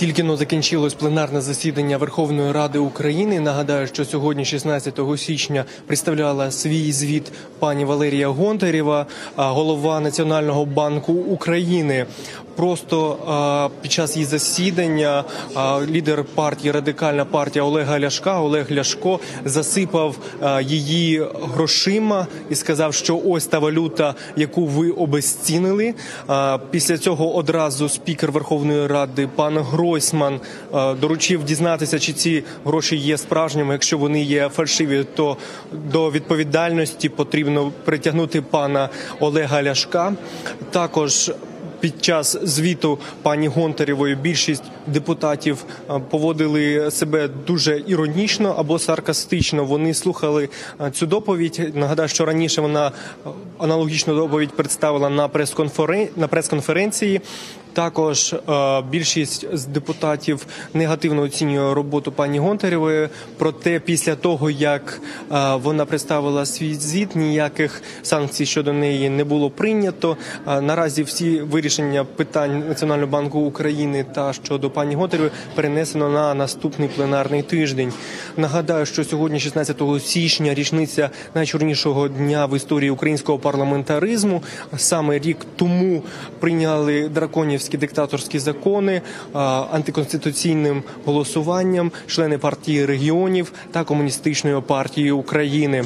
Тільки но закінчилось пленарне засідання Верховної Ради України. Нагадаю, що сьогодні, 16 січня, представляла свій звіт пані Валерія Гонтарєва, голова Національного банку України. Просто під час її засідання лідер партії Радикальна партія Олега Ляшка Олег Ляшко засипав її грошима і сказав, що ось та валюта, яку ви обезцінили. Після цього одразу спікер Верховної Ради пан Гройсман е, доручив дізнатися, чи ці гроші є справжніми. Якщо вони є фальшиві, то до відповідальності потрібно притягнути пана Олега Ляшка. Також під час звіту пані Гонтарєвої більшість депутатів е, поводили себе дуже іронічно або саркастично. Вони слухали е, цю доповідь. Нагадаю, що раніше вона аналогічну доповідь представила на прес-конференції. Також е, більшість з депутатів негативно оцінює роботу пані Гонтарєвої. Проте після того як е, вона представила свій звіт, ніяких санкцій щодо неї не було прийнято. Е, наразі всі вирішення питань Національного банку України та щодо пані Гонтарєвої перенесено на наступний пленарний тиждень. Нагадаю, що сьогодні, 16 січня, річниця найчорнішого дня в історії українського парламентаризму. Саме рік тому прийняли драконівські диктаторські закони антиконституційним голосуванням члени партії регіонів та комуністичної партії України.